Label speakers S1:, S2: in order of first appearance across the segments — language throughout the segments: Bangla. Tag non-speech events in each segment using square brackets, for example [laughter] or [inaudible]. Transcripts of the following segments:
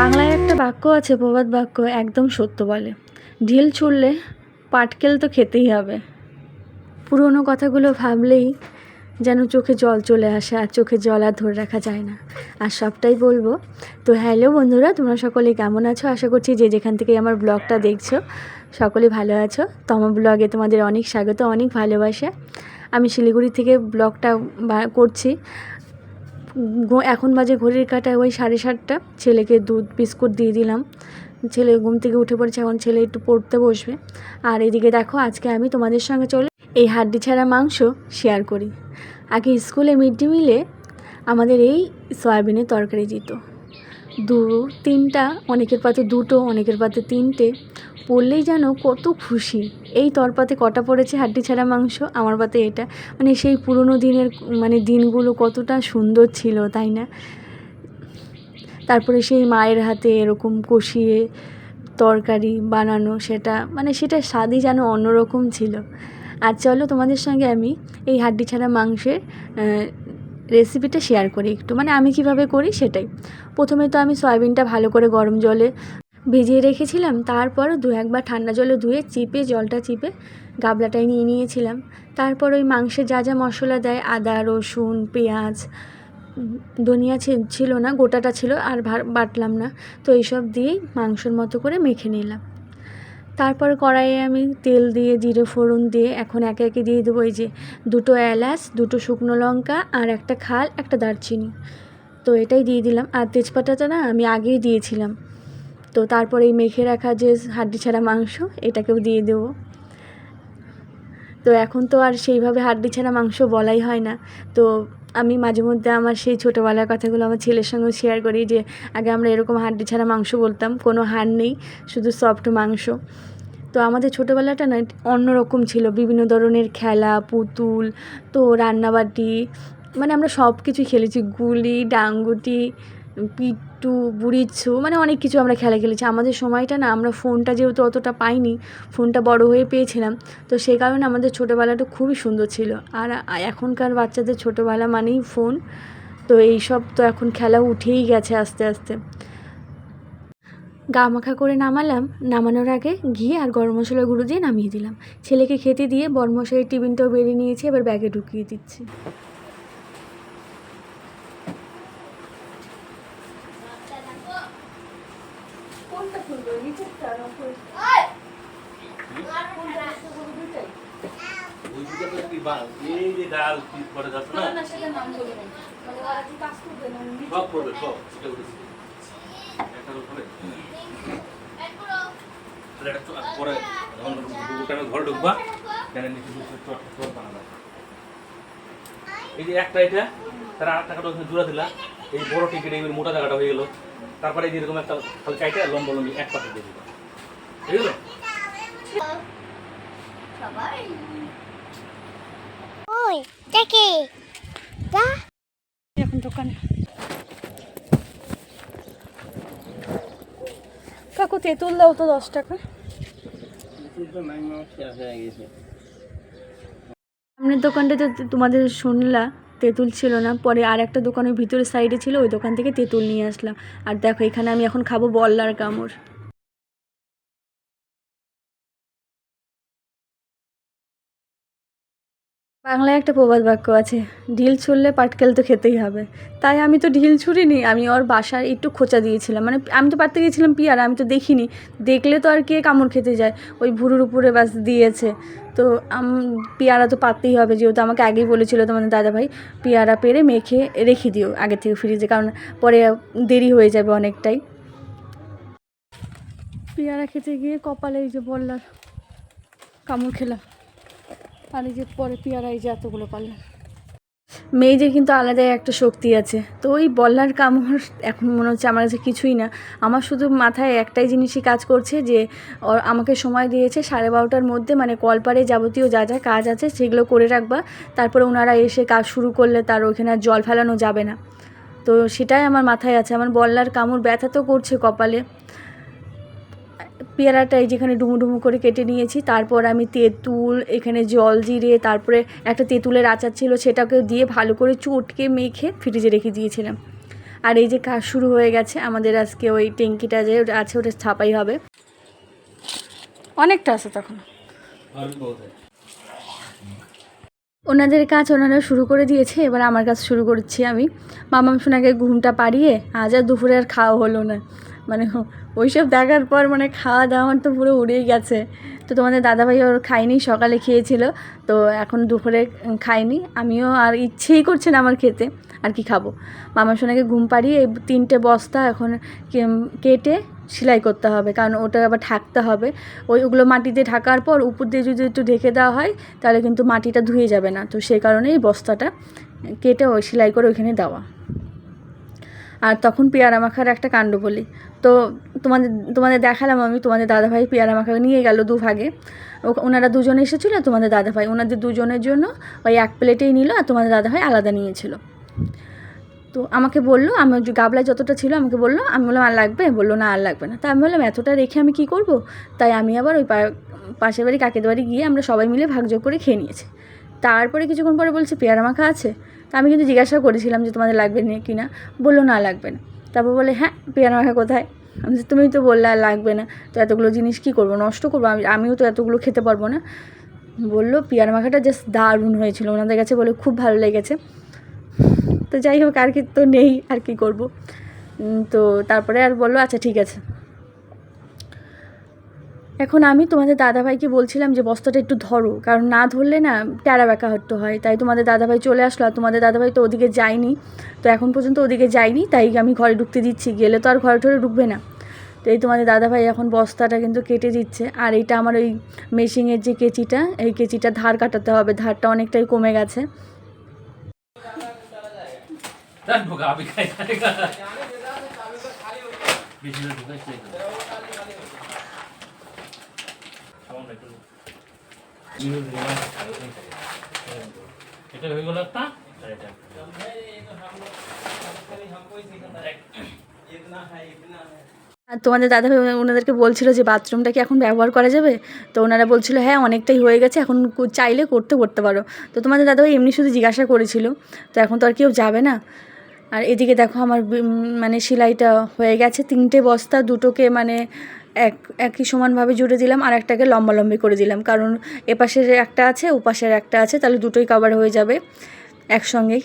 S1: বাংলায় একটা বাক্য আছে, প্রবাদ বাক্য, একদম সত্য বলে। ঢিল ছুড়লে পাটকেল তো খেতেই হবে। পুরোনো কথাগুলো ভাবলেই যেন চোখে জল চলে আসে, আর চোখে জল আর ধরে রাখা যায় না। আর সবটাই বলব, তো হ্যালো বন্ধুরা, তোমরা সকলে কেমন আছো? আশা করছি যে যেখান থেকে আমার ব্লগটা দেখছ সকলে ভালো আছো। তো আমার ব্লগে তোমাদের অনেক স্বাগত, অনেক ভালোবাসা। আমি শিলিগুড়ি থেকে ব্লগটা করছি। এখন বাজে ঘড়ির কাটায় ওই সাড়ে সাতটা। ছেলেকে দুধ, বিস্কুট দিয়ে দিলাম। ছেলে ঘুম থেকে উঠে পড়েছে, এখন ছেলে একটু পড়তে বসবে। আর এদিকে দেখো, আজকে আমি তোমাদের সঙ্গে চলে এই হাড্ডি ছাড়া মাংস শেয়ার করি। আগে স্কুলে মিড ডে মিলে আমাদের এই সয়াবিনের তরকারি দিত। দু তিনটা, অনেকের পাতে দুটো, অনেকের পাতে তিনটে। পড়লেই যেন কত খুশি। এই তরপাতে কটা পড়েছে? হাড্ডি ছাড়া মাংস, আমার পাতে এটা। মানে সেই পুরনো দিনের মানে দিনগুলো কতটা সুন্দর ছিল, তাই না? তারপরে সেই মায়ের হাতে এরকম কষিয়ে তরকারি বানানো, সেটা মানে সেটা স্বাদই যেন অন্যরকম ছিল। আর চলো তোমাদের সঙ্গে আমি এই হাড্ডি ছাড়া মাংসের রেসিপিটা শেয়ার করি একটু। মানে আমি কীভাবে করি সেটাই। প্রথমে তো আমি সয়াবিনটা ভালো করে গরম জলে ভিজিয়ে রেখেছিলাম। তারপর দু একবার ঠান্ডা জলে ধুয়ে চিপে, জলটা চিপে গাবলাটায় নিয়ে নিয়েছিলাম। তারপর ওই মাংসে যা যা মশলা দেয়, আদা, রসুন, পেঁয়াজ, ধনিয়া ছিল না, গোটাটা ছিল, আর বাটলাম না। তো এইসব দিয়েই মাংসর মতো করে মেখে নিলাম। তারপর কড়াইয়ে আমি তেল দিয়ে, জিরে ফোড়ন দিয়ে এখন একে একে দিয়ে দেবো এই যে দুটো এলাচ, দুটো শুকনো লঙ্কা আর একটা খাল, একটা দারচিনি। তো এটাই দিয়ে দিলাম। আর তেজপাতাটা না আমি আগেই দিয়েছিলাম। তো তারপর এই মেখে রাখা যে হাড্ডি ছাড়া মাংস, এটাকেও দিয়ে দেবো। তো এখন তো আর সেইভাবে হাড্ডি ছাড়া মাংস বলাই হয় না। তো আমি মাঝে মধ্যে আমার সেই ছোটোবেলার কথাগুলো আমার ছেলের সঙ্গে শেয়ার করি যে, আগে আমরা এরকম হাড্ডি ছাড়া মাংস বলতাম, কোনো হাড় নেই, শুধু সফট মাংস। তো আমাদের ছোটোবেলাটা না অন্যরকম ছিল, বিভিন্ন ধরনের খেলা, পুতুল, তো রান্নাবাটি মানে আমরা সব কিছুই খেলেছি, গুলি, ডাঙ্গুটি পিট্টু, বুড়িচ্ছু মানে অনেক কিছু আমরা খেলা খেলেছি। আমাদের সময়টা না, আমরা ফোনটা যেহেতু অতটা পাইনি, ফোনটা বড় হয়ে পেয়েছিলাম, তো সেই কারণে আমাদের ছোটোবেলাটা খুবই সুন্দর ছিল। আর এখনকার বাচ্চাদের ছোটোবেলা মানেই ফোন, তো এইসব তো এখন খেলা উঠেই গেছে আস্তে আস্তে। গা মাখা করে নামালাম, নামানোর আগে ঘি আর গরম মশলা গুঁড়ো দিয়ে নামিয়ে দিলাম। ছেলেকে খেতে দিয়ে বরমশাইয়ের টিফিনটাও বেরিয়ে নিয়েছি, এবার ব্যাগে ঢুকিয়ে দিচ্ছি।
S2: ওই! দিকে তো কি বাল এই যে ডাল কি করে যাচ্ছে না? সব পড়বে সব সেটা বলেছি একটা করে পড়ে। তাহলে একটা চো- পরে যখন দোকানে ঘরে ঢুকবা? জানেন এই যে একটা এটা তার আট টাকাটা ওখানে জোড়া দিলা। এই বড় টিকিট এই মোটা জায়গাটা হয়ে গেলো। তারপরে এই যে এরকম একটা খালি চাইটা লম্বা লম্বি এক পাশে দিয়ে দিবা ঠিক আছে
S3: ওই দেখে যা।
S1: এখন দোকানে। কাকু তেঁতুল দাও তো দশ টাকা। সামনের দোকানটাতে তো তোমাদের শুনলা তেঁতুল ছিল না। পরে আর একটা দোকানের ভিতরে সাইডে ছিল, ওই দোকান থেকে তেঁতুল নিয়ে আসলাম। আর দেখো, এখানে আমি এখন খাব বল্লার কামড়। বাংলায় একটা প্রবাদ বাক্য আছে, ঢিল ছুড়লে পাটকেল তো খেতেই হবে। তাই আমি তো ঢিল ছুঁড়িনি, আমি ওর বাসায় একটু খোঁচা দিয়েছিলাম। মানে আমি তো পারতে গিয়েছিলাম পিয়ারা, আমি তো দেখিনি। দেখলে তো আর কে কামড় খেতে যায়, ওই ভুরুর উপরে বাস দিয়েছে। তো আম, পেয়ারা তো পাততেই হবে, যেহেতু আমাকে আগেই বলেছিল তোমাদের দাদাভাই, পেয়ারা পেরে মেখে রেখে দিও আগে থেকে ফ্রিজে, কারণ পরে দেরি হয়ে যাবে অনেকটাই। পেয়ারা খেতে গিয়ে কপালে এই যে বললার কামড় খেলাম। আর যে পরে পেয়ারা, এই যে এতগুলো পারলাম মেয়েদের কিন্তু আলাদাই একটা শক্তি আছে। তো ওই বল্লার কামড় এখন মনে হচ্ছে আমার কাছে কিছুই না। আমার শুধু মাথায় একটাই জিনিসই কাজ করছে যে আমাকে সময় দিয়েছে সাড়ে বারোটার মধ্যে মানে কলপারে যাবতীয় যা যা কাজ আছে সেগুলো করে রাখবা। তারপরে ওনারা এসে কাজ শুরু করলে তার ওইখানে আর জল ফেলানো যাবে না। তো সেটাই আমার মাথায় আছে। আমার বল্লার কামড় ব্যথা তো করছে কপালে। পেয়ারাটা এই যেখানে ডুমু ডুমু করে কেটে নিয়েছি। তারপর আমি তেঁতুল, এখানে জল জিরে, তারপরে একটা তেঁতুলের আচার ছিল সেটাকে দিয়ে ভালো করে চটকে মেখে ফ্রিজে রেখে দিয়েছিলাম। আর এই যে কাজ শুরু হয়ে গেছে, আমাদের আজকে ওই ট্যাঙ্কিটা যে আছে, ওটা ছাপাই হবে। অনেকটা আছে তখন। ওনাদের কাজ ওনারা শুরু করে দিয়েছে, এবার আমার কাজ শুরু করছি আমি। মামাম শোনাকে ঘুমটা পাড়িয়ে আজ আর দুপুরে আর খাওয়া হলো না। মানে ওইসব দেখার পর মানে খাওয়া দাওয়া আমার তো পুরো উড়েই গেছে। তো তোমাদের দাদাভাই ওর খায়নি, সকালে খেয়েছিল। তো এখন দুপুরে খায়নি। আমিও আর ইচ্ছেই করছে না আমার খেতে, আর কি খাব। মামা সোনাকে ঘুম পাড়িয়ে এই তিনটে বস্তা এখন কেটে সেলাই করতে হবে। কারণ ওটা আবার ঢাকতে হবে। ওই ওগুলো মাটিতে ঢাকার পর উপর দিয়ে যদি একটু ঢেকে দেওয়া হয়, তাহলে কিন্তু মাটিটা ধুয়ে যাবে না। তো সেই কারণে এই বস্তাটা কেটে ওই সেলাই করে ওইখানে দেওয়া। আর তখন পেয়ারা মাখার একটা কাণ্ড বলি। তো তোমাদের তোমাদের দেখালাম আমি, তোমাদের দাদাভাই পেয়ারা মাখা নিয়ে গেল দুভাগে ওনারা দুজন এসেছিল, তোমাদের দাদাভাই। ওনাদের দুজনের জন্য ওই এক প্লেটেই নিল আর তোমাদের দাদাভাই আলাদা নিয়েছিল। তো আমাকে বলল আমার গাবলায় যতটা ছিল আমাকে বলল, আমি বললাম, আর লাগবে? বলল, না, আর লাগবে না। তা আমি বললাম, এতটা রেখে আমি কী করব? তাই আমি আবার ওই পাশের বাড়ি কাকের বাড়ি গিয়ে আমরা সবাই মিলে ভাগযোগ করে খেয়ে নিয়েছি। তারপরে কিছুক্ষণ পরে বলছে পেয়ারা মাখা আছে? তা আমি কিন্তু জিজ্ঞাসা করেছিলাম যে তোমাদের লাগবে না কি না বলল না লাগবে না। তারপর বলে হ্যাঁ পেয়ারা মাখা কোথায়? আমি তুমি তো বললে আর লাগবে না, তো এতগুলো জিনিস কী করব? নষ্ট করব? আমি, আমিও তো এতগুলো খেতে পারব না। বলল পিয়ার মাখাটা জাস্ট দারুণ হয়েছিল, ওনাদের কাছে বলে খুব ভালো লেগেছে। তো যাই হোক, আর কি তো নেই, আর কি করব? তো তারপরে আর বলল আচ্ছা ঠিক আছে। এখন আমি তোমাদের দাদাভাইকে বলছিলাম যে বস্তাটা একটু ধরো, কারণ না ধরলে না ট্যারা ব্যাকা হট্ট হয়। তাই তোমাদের দাদাভাই চলে আসলো আর তোমাদের দাদাভাই তো ওদিকে যায়নি। তো এখন পর্যন্ত ওদিকে যায়নি, তাই আমি ঘরে ঢুকতে দিচ্ছি, গেলে তো আর ঘরে ঠরে ঢুকবে না। তো এই তোমাদের দাদাভাই এখন বস্তাটা কিন্তু কেটে দিচ্ছে, আর এইটা আমার ওই মেশিনের যে কেচিটা, এই কেচিটা ধার কাটাতে হবে, ধারটা অনেকটাই কমে গেছে।
S2: আর
S1: তোমাদের দাদাভাই ওনাদেরকে বলছিল যে বাথরুমটা কি এখন ব্যবহার করা যাবে? তো ওনারা বলছিল হ্যাঁ অনেকটাই হয়ে গেছে, এখন চাইলে করতে করতে পারো। তো তোমাদের দাদা ভাই এমনি শুধু জিজ্ঞাসা করেছিল, তো এখন তো আর কেউ যাবে না? আর এদিকে দেখো আমার মানে সেলাইটা হয়ে গেছে, তিনটে বস্তা, দুটোকে মানে এক, একই সমানভাবে জুড়ে দিলাম আর একটাকে লম্বা লম্বি করে দিলাম। কারণ এপাশের একটা আছে, ওপাশের একটা আছে, তাহলে দুটোই কভার হয়ে যাবে একসঙ্গেই।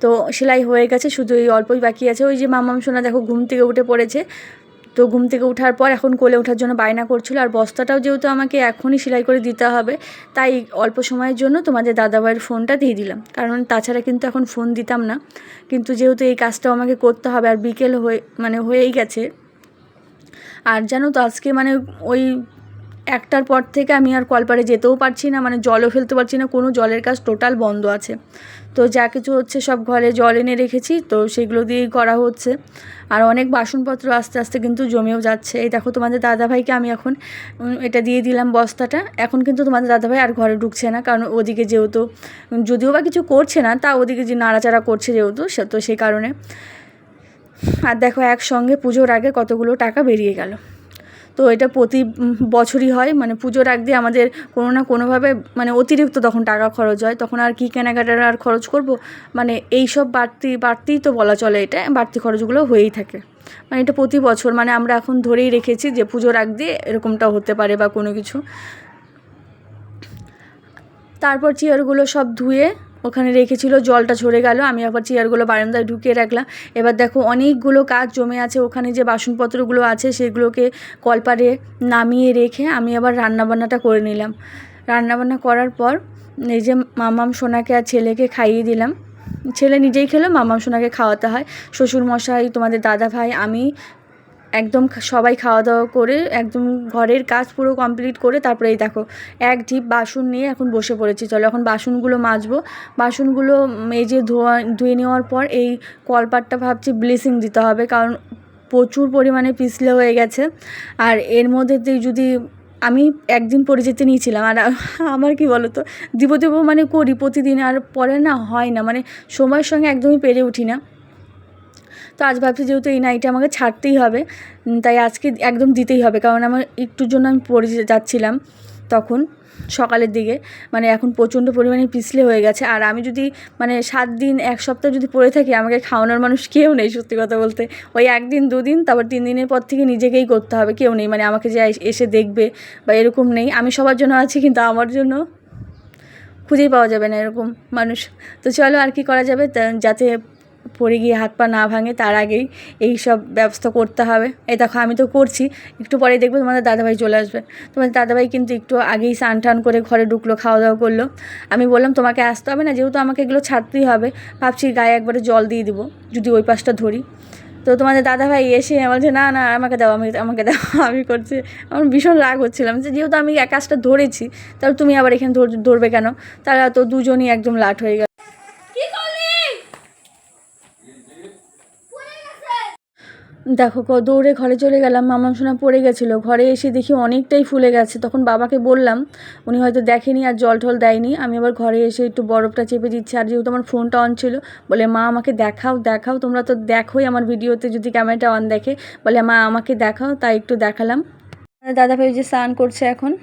S1: তো সেলাই হয়ে গেছে, শুধু এই অল্পই বাকি আছে। ওই যে মামাম সোনা দেখো ঘুম থেকে উঠে পড়েছে। তো ঘুম থেকে ওঠার পর এখন কোলে ওঠার জন্য বায়না করছিল। আর বস্তাটাও যেহেতু আমাকে এখনই সেলাই করে দিতে হবে, তাই অল্প সময়ের জন্য তোমাদের দাদাভাইয়ের ফোনটা দিয়ে দিলাম। কারণ তাছাড়া কিন্তু এখন ফোন দিতাম না। কিন্তু যেহেতু এই কাজটাও আমাকে করতে হবে, আর বিকেল হয়ে মানে হয়েই গেছে আর জানো তো আজকে মানে ওই একটার পর থেকে আমি আর কলপারে যেতেও পারছি না মানে জলও ফেলতে পারছি না, কোনো জলের কাজ টোটাল বন্ধ আছে। তো যা কিছু হচ্ছে সব ঘরে জল এনে রেখেছি, তো সেগুলো দিয়েই করা হচ্ছে। আর অনেক বাসনপত্র আস্তে আস্তে কিন্তু জমেও যাচ্ছে। এই দেখো তোমাদের দাদাভাইকে আমি এখন এটা দিয়ে দিলাম বস্তাটা। এখন কিন্তু তোমাদের দাদাভাই আর ঘরে ঢুকছে না, কারণ ওদিকে যেহেতু, যদিও বা কিছু করছে না, তা ওদিকে যে নাড়াচাড়া করছে যেহেতু, সে তো সেই কারণে। আর দেখো একসঙ্গে পুজোর আগে কতগুলো টাকা বেরিয়ে গেল। তো এটা প্রতি বছরই হয় মানে পুজোর আগ দিয়ে আমাদের কোনো না কোনোভাবে মানে অতিরিক্ত তখন টাকা খরচ হয়। তখন আর কি কেনাকাটার আর খরচ করব? মানে এই সব বাড়তি বাড়তিই তো বলা চলে এটা, বাড়তি খরচগুলো হয়েই থাকে। মানে এটা প্রতি বছর মানে আমরা এখন ধরেই রেখেছি যে পুজোর আগ দিয়ে এরকমটা হতে পারে বা কোনো কিছু। তারপর চেয়ারগুলো সব ধুয়ে ওখানে রেখেছিল, জলটা ঝরে গেল। আমি আবার চেয়ারগুলো বারান্দায় ঢুকিয়ে রাখলাম। এবার দেখো অনেকগুলো কাজ জমে আছে। ওখানে যে বাসনপত্রগুলো আছে সেগুলোকে কলপারে নামিয়ে রেখে আমি আবার রান্নাবান্নাটা করে নিলাম। রান্নাবান্না করার পর এই যে মামাম সোনাকে আর ছেলেকে খাইয়ে দিলাম। ছেলে নিজেই খেলো, মামাম সোনাকে খাওয়াতে হয়। শ্বশুর মশাই তোমাদের দাদা ভাই আমি একদম সবাই খাওয়া দাওয়া করে একদম ঘরের কাজ পুরো কমপ্লিট করে তারপরে এই দেখো, এক ঢিপ বাসন নিয়ে এখন বসে পড়েছি। চলো এখন বাসনগুলো মাজবো। বাসনগুলো মেজে ধোয়া ধুয়ে নেওয়ার পর এই কলপাটটা ভাবছি ব্লিচিং দিতে হবে কারণ প্রচুর পরিমাণে পিছলে হয়ে গেছে। আর এর মধ্যে যদি আমি একদিন পরে যেতে নিয়েছিলাম, আর [laughs] আমার কি বলো তো দিব দেবো মানে করি, প্রতিদিন আর পরে না হয় না মানে সময়ের সঙ্গে একদমই পেরে উঠি না। তো আজ ভাবছি যেহেতু এই নাইটে আমাকে ছাড়তেই হবে তাই আজকে একদম দিতেই হবে। কারণ আমার একটুর জন্য আমি পড়ে যাচ্ছিলাম তখন সকালের দিকে। মানে এখন প্রচণ্ড পরিমাণে পিছলে হয়ে গেছে। আর আমি যদি মানে সাত দিন, এক সপ্তাহ যদি পড়ে থাকি, আমাকে খাওয়ানোর মানুষ কেউ নেই সত্যি কথা বলতে। ওই একদিন, দুদিন, তারপর তিন দিনের পর থেকে নিজেকেই করতে হবে, কেউ নেই। মানে আমাকে যে এসে দেখবে বা এরকম নেই। আমি সবার জন্য আছি, কিন্তু আমার জন্য খুঁজেই পাওয়া যাবে না এরকম মানুষ। তো চলো আর কি করা যাবে যাতে পড়ে গিয়ে হাত পা না ভাঙে, তার আগেই এই সব ব্যবস্থা করতে হবে। এই দেখো, আমি তো করছি, একটু পরে দেখব তোমাদের দাদাভাই চলে আসবে। তোমাদের দাদাভাই কিন্তু একটু আগেই স্নান টান করে ঘরে ঢুকলো খাওয়া দাওয়া করল। আমি বললাম, তোমাকে আসতে হবে না, যেহেতু আমাকে এগুলো ছাড়তেই হবে, ভাবছি গায়ে একবারে জল দিয়ে দিব, যদি ওই পাশটা ধরি। তো তোমাদের দাদাভাই এসে বলছে, না না, আমাকে দাও আমি আমাকে দাও। [laughs] আমি করছি, আমার ভীষণ রাগ হচ্ছিলাম যে যেহেতু আমি কাজটা ধরেছি, তাহলে তুমি আবার এখানে ধর- ধরবে কেন? তারা তো দুজনই একদম লাট হয়ে গেল। দেখো, ক- দৌড়ে ঘরে চলে গেলাম মামাম সোনা পড়ে গেছিল। ঘরে এসে দেখি অনেকটাই ফুলে গেছে। তখন বাবাকে বললাম, উনি হয়তো দেখেনি আর জল টল দেয়নি। আমি আবার ঘরে এসে একটু বরফটা চেপে দিচ্ছি। আর যেহেতু আমার ফোনটা অন ছিল, বলে, মা, আমাকে দেখাও দেখাও, তোমরা তো দেখোই আমার ভিডিওতে যদি ক্যামেরাটা অন দেখে। বলে, মা, আমাকে দেখাও, তাই একটু দেখালাম। দাদা ভাই যে স্নান করছে এখন।